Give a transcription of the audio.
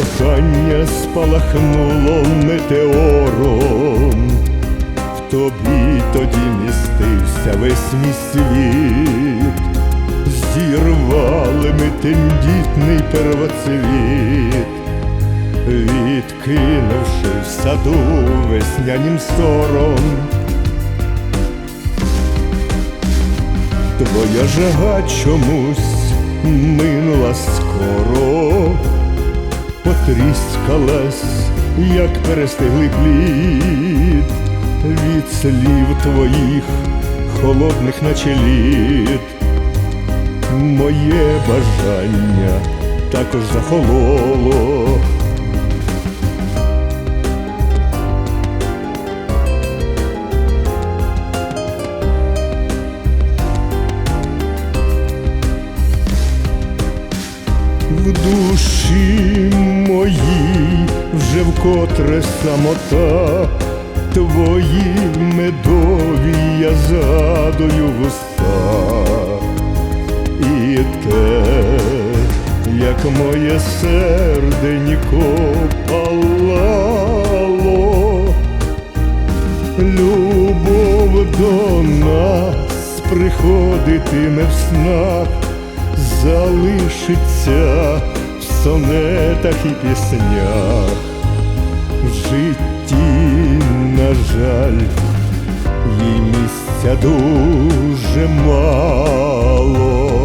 кохання спалахнуло метеором, в тобі тоді містився весь мій світ, зірвали ми тендітний первоцвіт, відкинувши в саду веснянім сором. Твоя жага чомусь минула скоро, потріскалась, як перестигли плід, від слів твоїх холодних наче лід. Моє бажання також захололо. Душі моїй вже вкотре самота, твої медові я задую вуста, і те, як моє серденько палало, любов до нас приходитиме в снах, залишиться сонетах і піснях, в житті, на жаль, їй місця дуже мало.